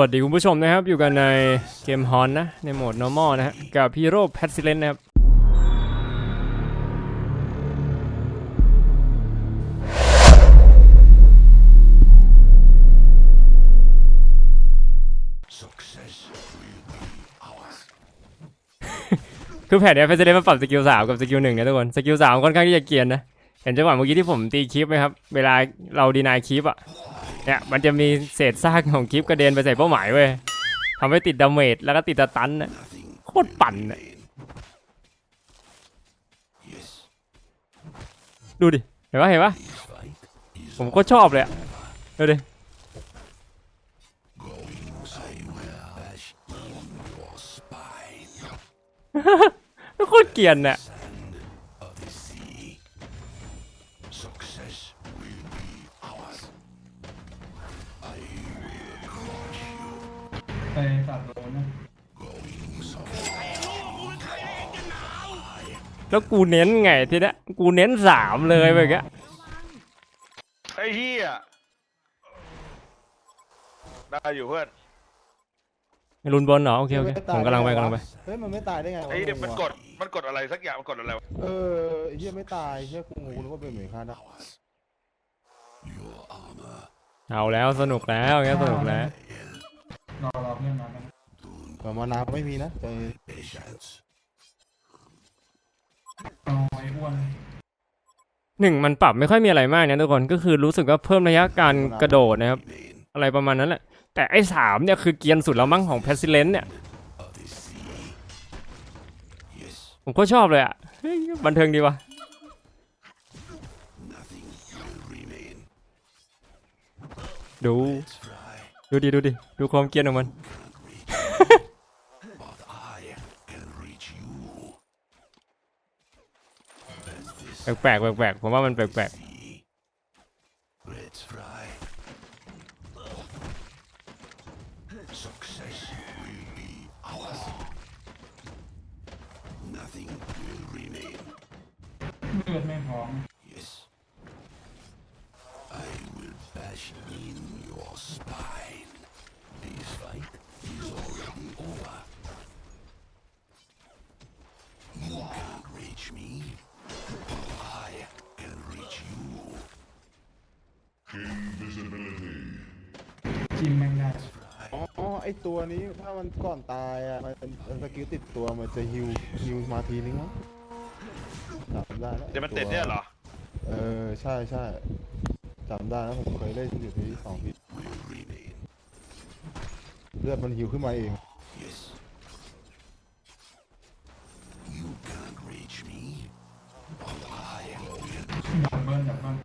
วัสดีคุณผู้ชมนะครับ อยู่กันในเกมฮอนนะ ในโหมด normal นะฮะกับฮีโร่แพทซิเลนนะครับ คือแผนเนี้ยแพทซิเลนมันปรับสกิลสามกับสกิลหนึ่งนะทุกคนสกิลสามค่อนข้างที่จะเกรียนนะ เห็นจังหวะเมื่อกี้ที่ผมตีคลิปไหมครับ เวลาเราดีนายคลิปอะ เนี่ยมันจะมีเศษซากของคลิปกระเด็นไปใส่เป้าหมายเว้ยทำให้ติดดาเมจแล้วก็ติดสตันนะโคตรปั่นนะดูดิ เห็นปะเห็นปะผมก็ชอบเลยอะดูดิโคตรเกรียนน่ะ ไปตัดโดนนะแล้วกูเน้นไงทีเนี้ยกูเน้นสามเลยแบบเงี้ยไอ้เฮียได้อยู่เพื่อนรุนบนเหรอโอเคโอเคผมกำลังไปกำลังไปเฮ้ยมันไม่ตายได้ไงวะไอ้เหี้ยมันกงงดมันกดอะไรสักอย่างมันกดอะไรวะเออไอ้เฮียไม่ตายเฮียกูงงนึกว่าเป็นเหมือนข้านะเอาแล้วสนุกแล้วอย่างเงี้ยสนุกแล้วรอรอ เพื่อนมากันแต่มานาไม่มีนะใจเอาไอ้อ้วนหนึ่งมันปรับไม่ค่อยมีอะไรมากนะทุกคนก็คือรู้สึกว่าเพิ่มระยะการกระโดดนะครับ อะไรประมาณนั้นแหละ แต่ไอ้สามเนี่ยคือเกียนสุดแล้วมั้งของเพ s ซิเลนเนี่ยผมก็ชอบเลยอะบันเทิงดีว่ะดู ดูดิดูดิดูความเกรียนของมัน แปลกๆแปลกๆผมว่ามันแปลกเลือดไม่พร้อ ไอตัวนี้ถ้ามันก่อนตายอะมันมันสกิลติดตัวมันจะฮิวฮิวมาทีนึงมั้งจำได้แล้วเดี๋ยวมันติดเนี่ยเหรอ เออใช่ใช่จำได้แล้วผมเคยเล่นอยู่ที่สองทีเลือดมันฮิวขึ้นมาเองดับเบิ้ลดับเบิ้ล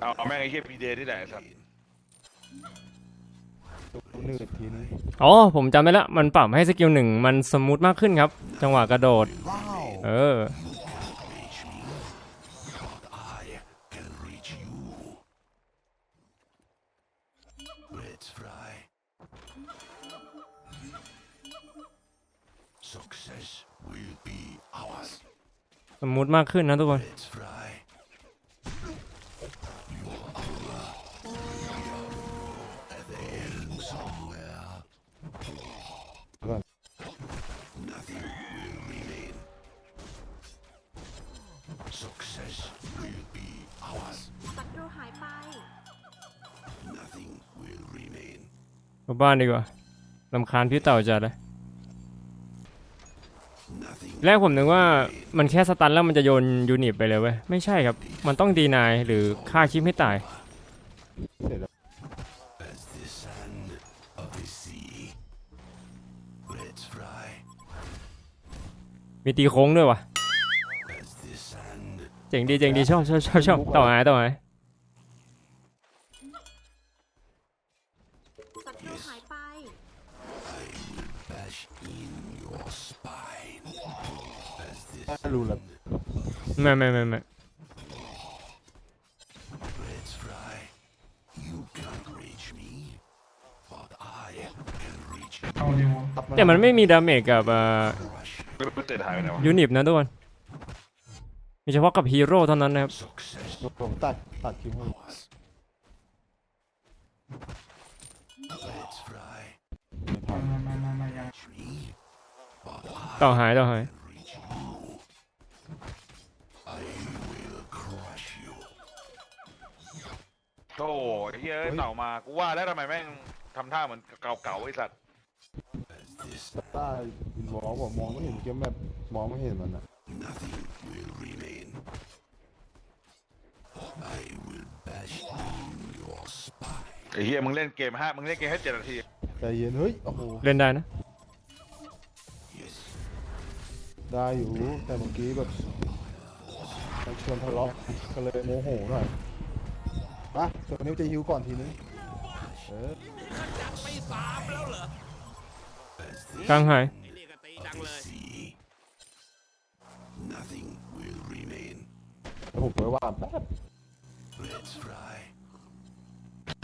เอาเอาแม่งไอ้เฮียพีเดย์ที่ไหนไอ้สัตว์หนืดทีนึงๆอ๋อผมจำได้แล้วมันปรับให้สกิลหนึ่งมันสมูทมากขึ้นครับ จังหวะกระโดดว้าวเออ สมูทมากขึ้นนะทุกคนก่อนศัตรูหายไปกลับบ้านดีกว่าลำคาญพี่เต่าจัดเลย แรกผมนึกว่ามันแค่สตันแล้วมันจะโยนยูนิตไปเลยเว้ย ไม่ใช่ครับ มันต้องดีนายหรือฆ่าคลิปให้ตายมีตีโค้งด้วยวะเจ๋งดีเจ๋งดีชอบชอบชอบชอบต่อไหนต่อไห รู้แล้วไม่ไม่ไม่ไม่แต่มันไม่มีดาเมจกับยูนิฟนะทุกคนมีเฉพาะกับฮีโร่เท่านั้นนะครับผมตัดตัดทิ้ต่อหายต่อหาย โธ่ไอ้เหี้ยเอ้ยเต่ามา กูว่าแล้วทำไมแม่งทำท่าเหมือนเก่าๆไอ้สัตว์ ใต้อินวอลผมมองไม่เห็นเกมแบบมองไม่เห็นมันอะไอ้เหี้ยมึงเล่นเกมห้ามึงเล่นเกมแค่เจ็ดนาที ใจเย็นเฮ้ย โอ้โห เล่นได้นะได้อยู่ แต่เมื่อกี้แบบมันชวนทะเลาะก็เลยโมโหหน่อย มาตัวนี้จะฮิวก่อนทีนึงเออกลางหายเดี๋ยวผมไปว่าแป๊บ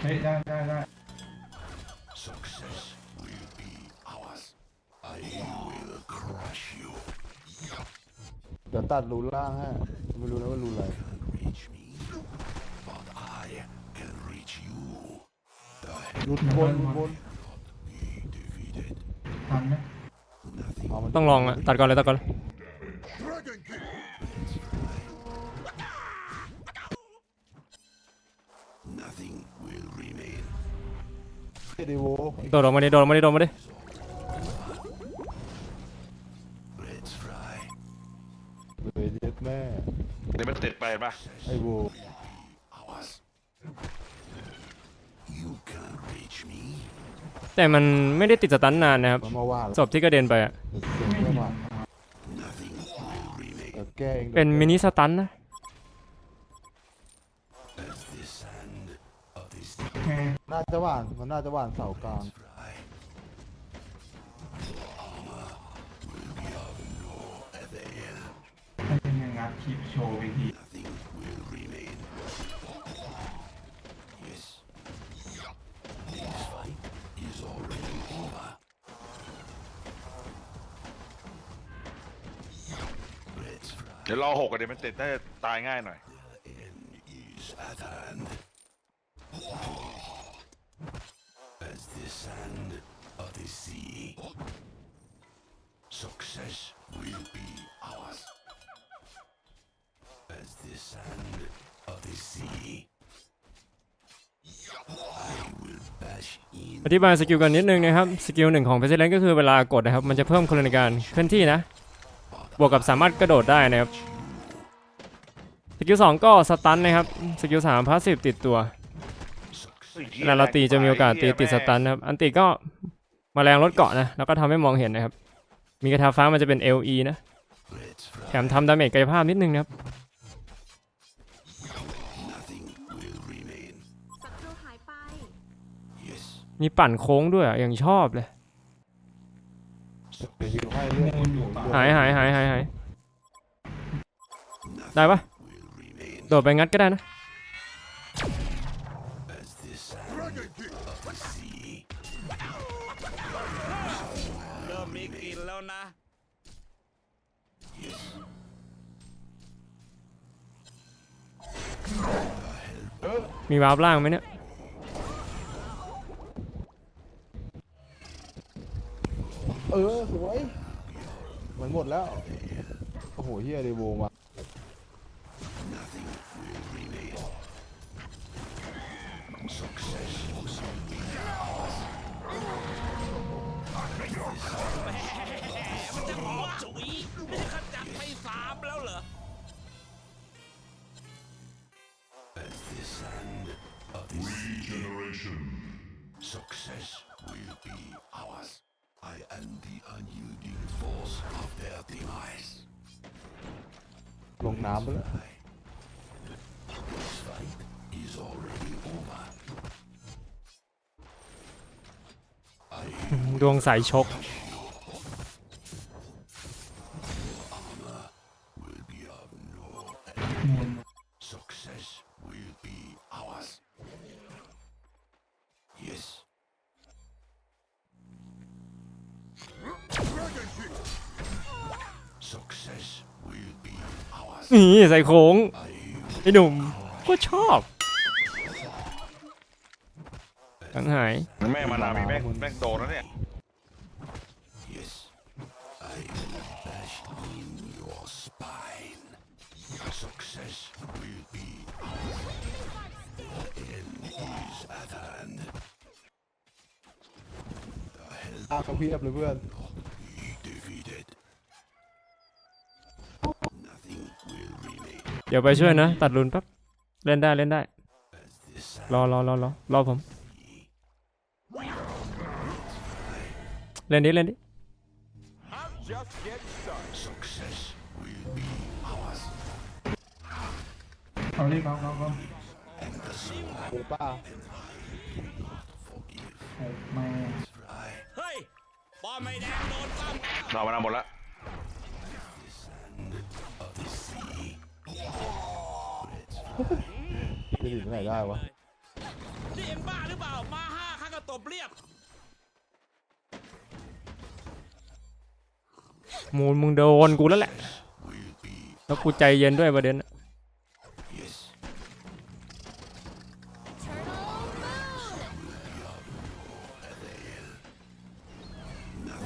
เฮ้ยได้ได้ได้เดี๋ยวตัดรูล่างให้ไม่รู้นะว่ารูอะไร รูดบนรูดบนทันไหมเามันต้องลองอะตัดก่อนเลยตัดก่อนเลยเดโวโดดออกมาดิโดดออกมาดิโดดออกมาดิเลยเย็ดแม่เดี๋ยวมันติดไปเห็นปะไอ้โว แต่มันไม่ได้ติดสตันนานนะครับมันมาว่าศพที่กระเด็นไปอะเดี๋ยวเดี๋ยวมาเดี๋ยวแก้เองเป็นมินิสตันนะแม่น่าจะหวาน มันน่าจะหวานเสากลางถ้าเป็นยังงัดคลิปโชว์ไปที เดี๋ยวรอหกกันเดี๋ยวมันติดน่าจะตายง่ายหน่อยอธิบายสกิลกันนิดนึงนะครับ สกิลหนึ่งของเพ s เลนก็คือเวลากดนะครับ มันจะเพิ่มคนในการเคลื่อนที่นะ บวกกับสามารถกระโดดได้นะครับสกิลสองก็สตันนะครับสกิลสามพาสซีฟติดตัวเวลาเราตีจะมีโอกาสตีติดสตันนะครับอันติก็มาแรงลดเกาะนะแล้วก็ทำให้มองเห็นนะครับ มีกระทาฟ้ามันจะเป็น LE นะ แถมทำดาเมจกายภาพนิดนึงนะครับมีปั่นโค้งด้วยออย่างชอบเลย เดี๋ยวฮิวให้เรื่อยมูนอยู่ป่ะหายหายหายหายหายได้ปะโดดไปงัดก็ได้นะเริ่มมีกลิ่นแล้วนะมีวาร์ปล่างไหมเนี่ย ออสวยมันหมดแล้ว โอ้โหเฮียเดโวมา งน้ำแล้วดวงสายชก นี่ใส่โค้งไอ้หนุ่มก็ชอบทั้งหายแม่มานามีแม่งแม่งโดนแล้วเนี่ย Yes. I will bash in your spine. Success will be ours. The end is at hand. อาเขาเพียบเลยเพื่อน Be defeated. Nothing will remain เดี๋ยวไปช่วยนะ ตัดรุนแป๊บเล่นได้เล่นได้ as this รอรอรอรอรอผม เล่นดิเล่นดิ success will be ours. เอารีบเอาเอาเอาโอ้ป้าโอ้แม่ เฮ้ยป้อมไม่แดงโดนซ้ำเรามานาหมดละ จะถึงไหนได้วะนี่เอ็งบ้าหรือเปล่า มาห้าข้าก็ตบเรียบมูลมึงโดนกูแล้วแหละ แล้วกูใจเย็นด้วยประเด็นน่ะ Yes.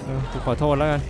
เออกูขอโทษแล้วกัน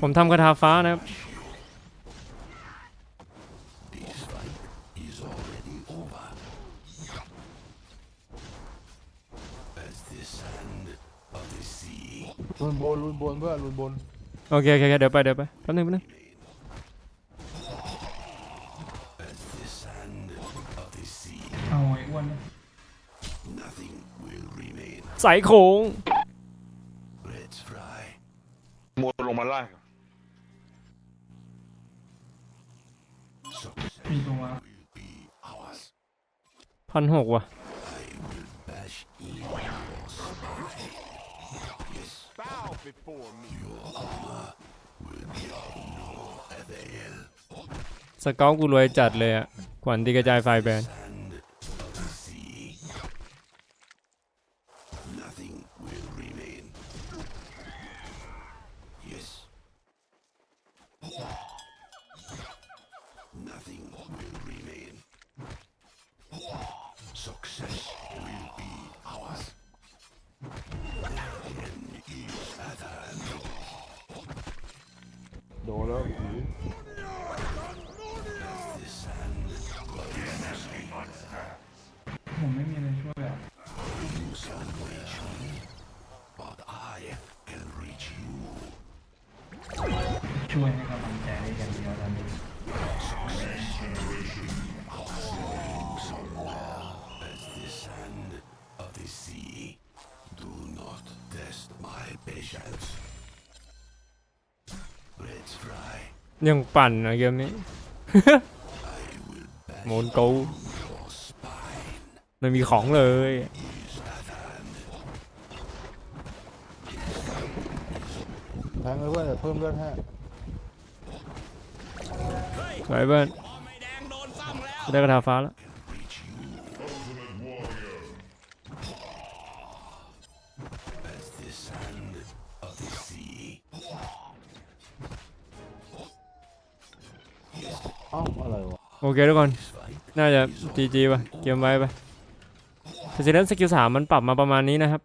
ผมทำคาถาฟ้านะครับ This fight is already over. As the sand of the sea ลุนบนลุนบนเพื่อนลุนบนโอเคโอเคโอเคเดี๋ยวไปเดี๋ยวไปแป๊บนึงแป๊บนึง as the sand of the sea. เอาไอ้อ้วนเนี่ย Nothing will remain. ใส่โค้ง Let's fly. มูลลงมาล่าง Success มีตัวมา will be ours. พันหกว่ะสเกลกูรวยจัดเลยอะขวัญดีกระจายไฟแบน ยังปั่นอะเกมนี้ โมนกู Your spine ไม่มีของเลย is at hand. แทงเลยเพื่อนเดี๋ยวเพิ่มเลือดให้เฮ้ยสวยเบิ้ลป้อมไม่แดงโดนซ้ำแล้วได้กระถาฟ้าแล้ว อ้าอะไรวะโอเคทุกคน น่าจะจีจีป่ะเกมไว้ไป Resident สกิลสามมันปรับมาประมาณนี้นะครับ